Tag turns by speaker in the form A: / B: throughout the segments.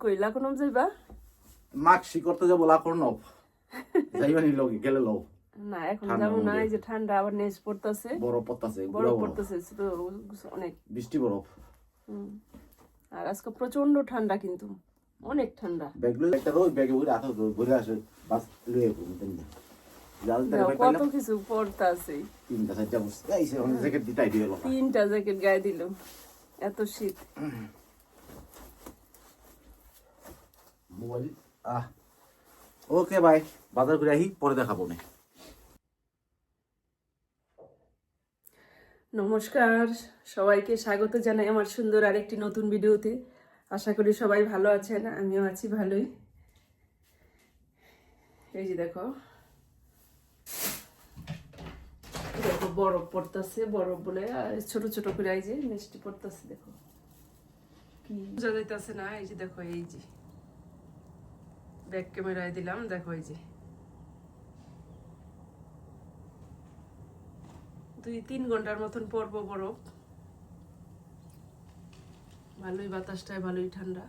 A: এখন কইলা কোন যাইবা?
B: মাক্সি করতে যাব লাখর নব যাইবানি লগে গেলে লও।
A: না এখন যাব না এই যে ঠান্ডা আবার পড়তেছে।
B: বরফ পড়তাছে
A: বরফ পড়তেছে তো অনেক।
B: বৃষ্টি বরফ।
A: হুম। আর আজকে প্রচণ্ড ঠান্ডা কিন্তু অনেক ঠান্ডা।
B: ব্যাগ লই একটা রোজ ব্যাগে উড়ে আথা ঘুরে আসে বাস লয়ে
A: কত কিছু পড়তে আছে
B: তিনটা চারটা বসে। অনেক জ্যাকেট দিতাই দিয়ে
A: তিনটা জ্যাকেট গায়ে দিল। এত শীত।
B: আহ। ওকে বাই বাজার করে আহি পরে দেখাবো
A: নমস্কার। সবাইকে স্বাগত জানাই আমার সুন্দর আরেকটি নতুন ভিডিওতে। আশা করি সবাই ভালো আছেন, আমিও আছি ভালোই। এই যে দেখো। দেখো, বরফ পড়তেছে, বরফ বলে, আর ছোট ছোট করে এই যে মিষ্টি পড়তেছে, দেখো। কি? বোঝা যাইতেছে না, এই যে দেখো, এই যে। ব্যাক ক্যামেরায় দিলাম, দেখো এই যে। দুই, তিন ঘণ্টার মতন পরব বরফ ভালোই বাতাসটায়, ভালোই ঠান্ডা।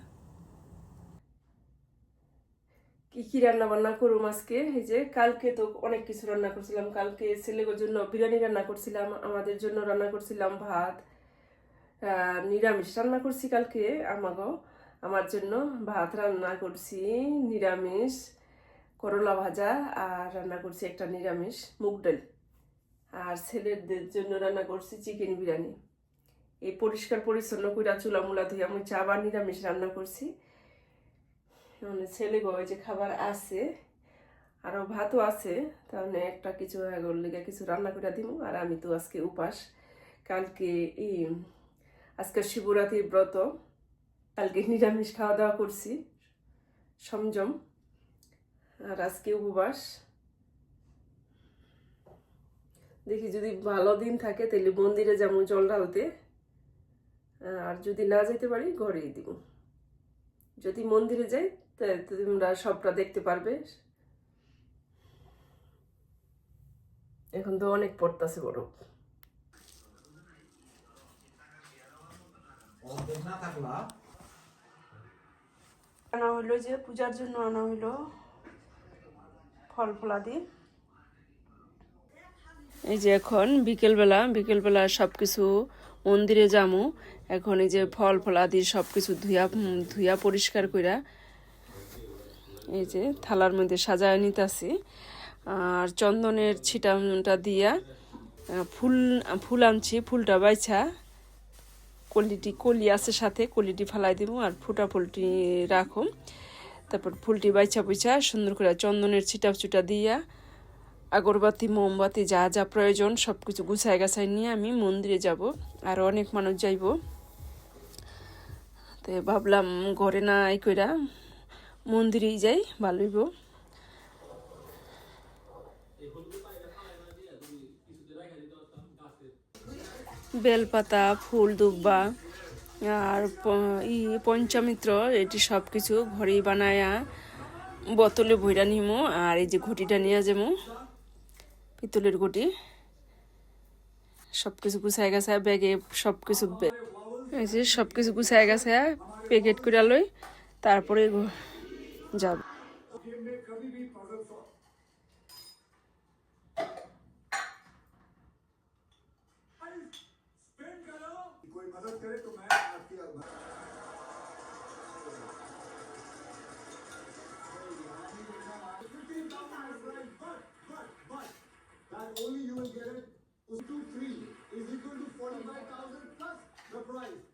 A: কি কি রান্না বান্না করুম আজকে? এই যে কালকে তো অনেক কিছু রান্না করছিলাম। কালকে ছেলেদের জন্য বিরিয়ানি রান্না করছিলাম, আমাদের জন্য রান্না করছিলাম ভাত। নিরামিষ রান্না করছি কালকে, আমাগো। আমার জন্য ভাত রান্না করছি, নিরামিষ, করলা ভাজা আর রান্না করছি একটা নিরামিষ মুগ ডাল। আর ছেলেদের জন্য রান্না করছি চিকেন বিরিয়ানি। এই পরিষ্কার পরিচ্ছন্ন কইরা চুলা মুলা ধুয়ে আমি চা বা নিরামিষ রান্না করছি। মানে ছেলে গো, ওই যে খাবার আছে আরও ভাতও আছে, তাহলে একটা কিছু লেগে কিছু রান্না করে দিব আর আমি তো আজকে উপাস, কালকে এই, আজকে শিবরাত্রির ব্রত। কালকে নিরামিষ খাওয়া দাওয়া করছি। সংযম। আর আজকে উপবাস। দেখি যদি ভালো দিন থাকে তাহলে মন্দিরে যেমন জল ঢালতে। আর যদি না যেতে পারি, ঘরেই দিব। যদি মন্দিরে যাই তোমরা সবটা দেখতে পারবে। এখন তো অনেক পড়তাছে বরফ আনা হইল যে পূজার জন্য আনা হইল ফল ফলাদি এই যে এখন বিকেলবেলা বিকেলবেলা সব কিছু মন্দিরে যামু। এখন এই যে ফল ফলাদি সব কিছু ধুয়া ধুয়া পরিষ্কার কইরা এই যে থালার মধ্যে সাজায় নিতেছি। আর চন্দনের ছিটাটা দিয়া ফুল ফুল আনছি, ফুলটা বাইছা কলিটি কলি আছে সাথে কলিটি ফালাই দিব আর ফুটা ফুলটি রাখুম। তারপর ফুলটি বাইছা বুইছা সুন্দর করে চন্দনের ছিটা ছুটা দিয়া, আগরবাতি, মোমবাতি, যা যা প্রয়োজন সব কিছু গুছায় গাছায় নিয়ে আমি মন্দিরে যাব আর অনেক মানুষ যাইব। তো ভাবলাম ঘরে না এই কইরা মন্দিরেই যাই ভালোইব বেলপাতা ফুল দুব্বা আর ই পঞ্চামিত্র, এটি সব কিছু ঘরেই বানায়া বোতলে ভইরা নিমু আর এই যে ঘটিটা নিয়ে যাব পিতলের ঘটি। সব কিছু গুছাই গেছে, ব্যাগে সব কিছু এই যে সব কিছু গুছাই গেছে, প্যাকেট করে লই, তারপরে যাব।
C: Five thousand plus the price.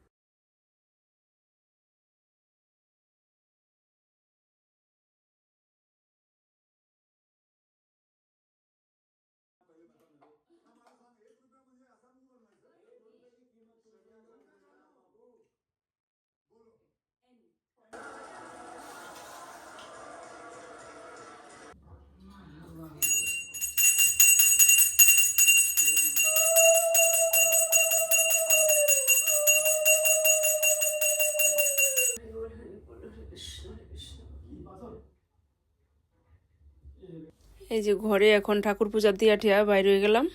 A: এই যে ঘরে এখন ঠাকুর পূজা দিয়া ঠিয়া বাইরে হয়ে গেলাম।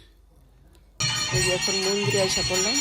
A: এই যে এখন মন্দিরে আসা পড়লাম।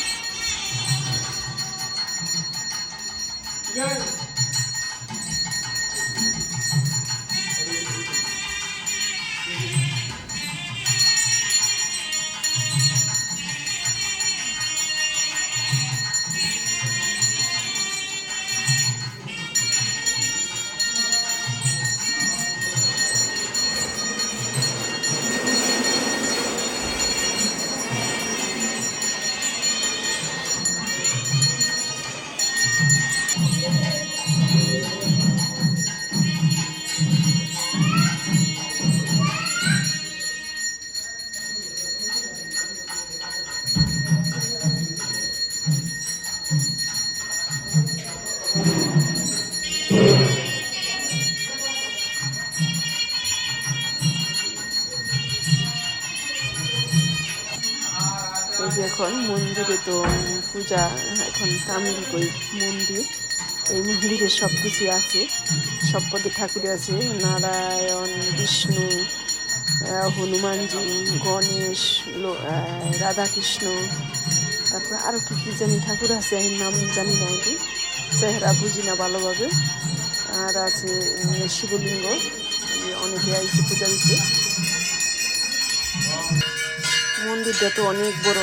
A: এখন মন্দিরে তো পূজা এখন তামিল কই? মন্দির। এই মন্দিরে সব কিছুই আছে। সব পদে ঠাকুর আছে। নারায়ণ, বিষ্ণু হনুমানজি, গণেশ রাধাকৃষ্ণ। তারপর আরও কি কি জানি ঠাকুর আছে, আমি নাম জানি না কি চেহারা বুঝি না ভালোভাবে। আর আছে শিবলিঙ্গ। অনেকে আইছে পূজা দিতে। মন্দিরটা তো অনেক বড়।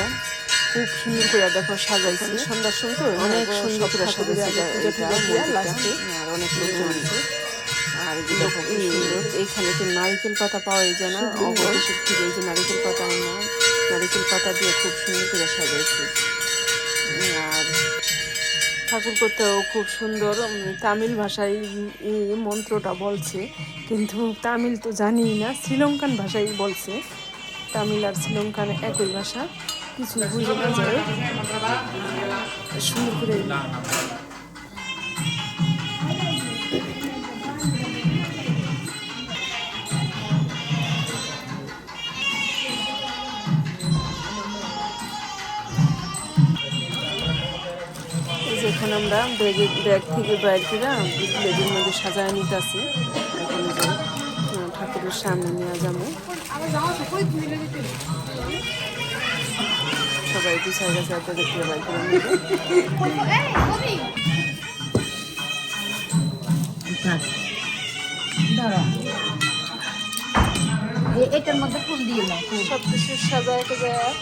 A: খুব সুন্দর করে দেখো সাজাইছে। সন্ধ্যার সময় তো অনেক সুন্দর করে সাজাইছে টুজা দিয়া লাস্টে আর অনেক লোকজন আছে আর এইখানে তো নারিকেল পাতা পাওয়া যায় না থেকে এই যে নারিকেল পাতা আনা নারিকেল পাতা দিয়ে খুব সুন্দর করে সাজাইছে। আর ঠাকুর করতেও খুব সুন্দর। তামিল ভাষায় এই মন্ত্রটা বলছে কিন্তু তামিল তো জানি না শ্রীলঙ্কান ভাষায় বলছে। তামিল আর শ্রীলঙ্কান একই ভাষা, কিছু বুঝে না যায় সুন্দর করে এখন আমরা ব্যাগে ব্যাগ থেকে বাইর করে ব্যাগের মধ্যে সাজায় এখন যে আহ, সামনে নিয়ে যাব। সবাই পিছায় গেছে একটা দেখতে
D: এ- এটার মধ্যে ফুল দিয়ে নাও
A: সব কিছু সাজায় টাজায়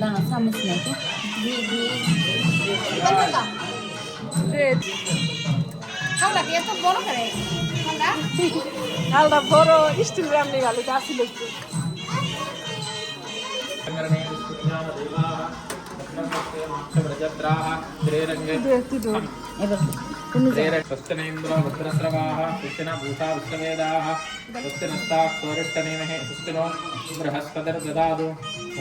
D: দাঁড়া চামচ নেই তো। দিয়ে দিয়ে খাওয়া দিয়ে তো বড় করে
A: আলাদা বড় স্টিল রান্নি গালি আসিল একটু
E: श्रेरङ्गे
D: এবার তুমি যাও
E: स्वस्तिनेन्द्रो भद्रस्रवाः स्वस्तिन भूता विश्ववेदाः स्वस्तिनस्ताः स्वरिष्टनेमहे स्वस्तिनो बृहस्पतिर्ददातु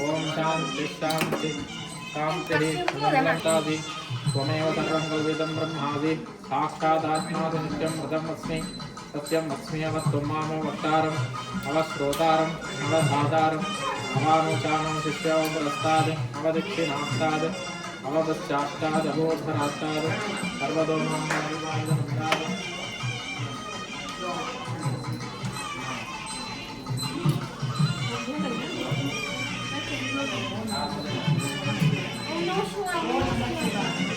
E: ॐ शान्ति शान्ति शान्तिः सुमङ्गलन्तादि त्वमेव सर्वं कल्पितं ब्रह्मादि साक्षादात्मादि नित्यं व्रतमस्मि సత్యం వక్ష్మీయమస్తుమామో వక్తారం
A: అవశ్రోతారం అవధాతారం అవానుచానం శిష్యోపురస్తాద్ అవదిక్షిణాస్తాద్ అవపశ్చాష్టాద్ అభోధరాస్తాద్ సర్వదోమం Oh, no, sure.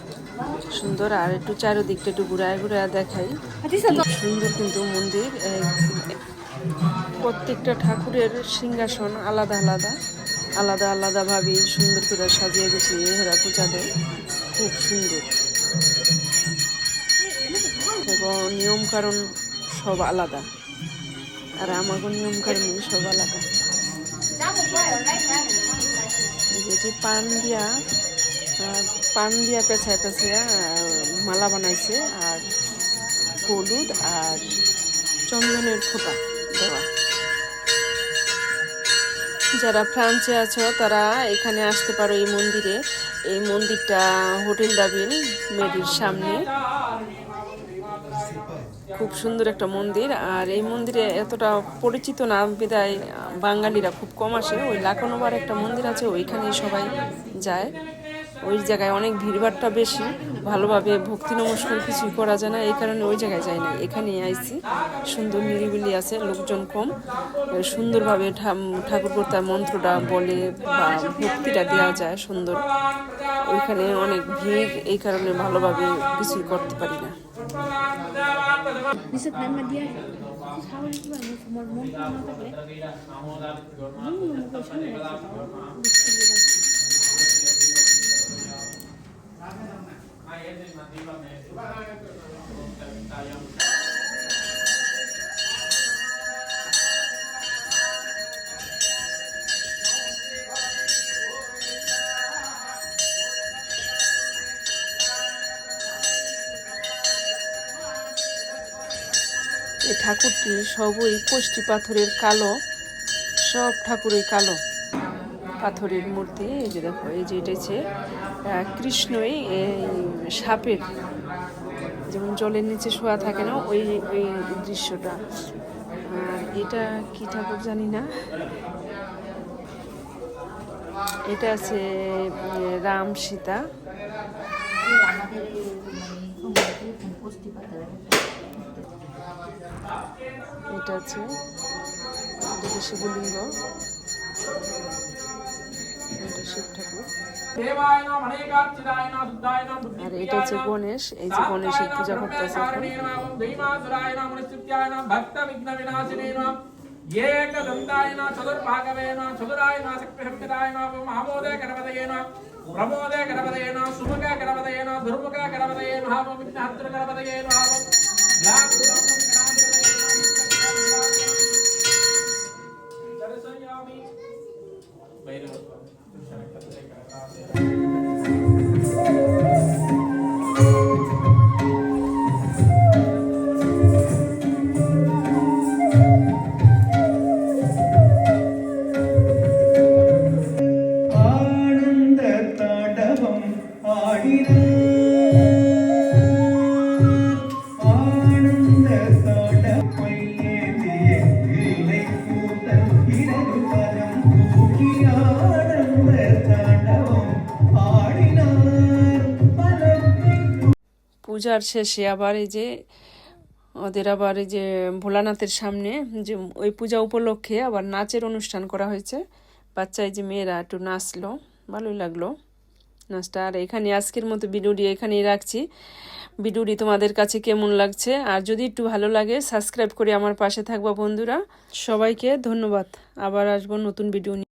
A: সুন্দর আর একটু চারিদিকটা একটু ঘুরায় ঘুরায় দেখাই। সুন্দর কিন্তু মন্দির প্রত্যেকটা ঠাকুরের সিংহাসন আলাদা আলাদা আলাদা আলাদা ভাবে সুন্দর করে সাজিয়ে গেছে এরা পূজা দেয় খুব সুন্দর। এবং নিয়ম কারণ সব আলাদা। আর আমাকে নিয়ম কারণ সব আলাদা। যেটি পান দিয়া পান দিয়া পেঁচায় পেঁচায় মালা বানাইছে, আর হলুদ আর চন্দনের ফোঁটা দেওয়া। যারা ফ্রান্সে আছো, তারা এখানে আসতে পারো এই মন্দিরে। এই মন্দিরটা হোটেল দাবিন, মেডির সামনে। খুব সুন্দর একটা মন্দির, আর এই মন্দিরে এতটা পরিচিত না, বিদায় বাঙালিরা খুব কম আসে। ওই লাকনোবার একটা মন্দির আছে, ওইখানেই সবাই যায়। ওই জায়গায় অনেক ভিড়ভাড়টা বেশি, ভালোভাবে ভক্তি নমস্কার কিছুই করা যায় না, এই কারণে ওই জায়গায় যাই না। এখানেই আইছি সুন্দর নিরিবিলি আছে, লোকজন কম সুন্দরভাবে ঠাকুর কর্তার মন্ত্রটা বলে বা ভক্তিটা দেওয়া যায় সুন্দর। ওইখানে অনেক ভিড়, এই কারণে ভালোভাবে কিছুই করতে পারি না।
D: Bisa
A: ঠাকুরটি সবই কষ্টি পাথরের কালো সব ঠাকুরই কালো। পাথরের মূর্তি, এই যে দেখো, এই যে এটা হচ্ছে কৃষ্ণই এই সাপের, যেমন জলের নিচে শোয়া থাকে না, ওই ওই দৃশ্যটা। আর এটা কি ঠাকুর জানি না। এটা আছে রাম সীতা। এটা আছে শিবলিঙ্গ। শিব ঠাকুর আর এটা হচ্ছে গণেশ এই যে গণেশের পূজা করতেছে এখন
F: ఏకదంతాయన చతుర్భాగవేన చతురాయన శక్తిహంతిరాయన ప్రమోదే గణపతయేన సుముఖ గణపతయేన దుర్ముఖ గణపతయేన విఘ్నహత్ర గణపతయేన Thank you.
A: পূজার শেষে আবার এই যে ওদের আবার এই যে ভোলানাথের সামনে যে ওই পূজা উপলক্ষে আবার নাচের অনুষ্ঠান করা হয়েছে। বাচ্চা এই যে মেয়েরা একটু নাচলো, ভালোই লাগল নাচটা। আর এখানে আজকের মতো ভিডিওটি এখানেই রাখছি। ভিডিওটি তোমাদের কাছে কেমন লাগছে? আর যদি একটু ভালো লাগে, সাবস্ক্রাইব করে আমার পাশে থাকবা বন্ধুরা। সবাইকে ধন্যবাদ। আবার আসব নতুন ভিডিও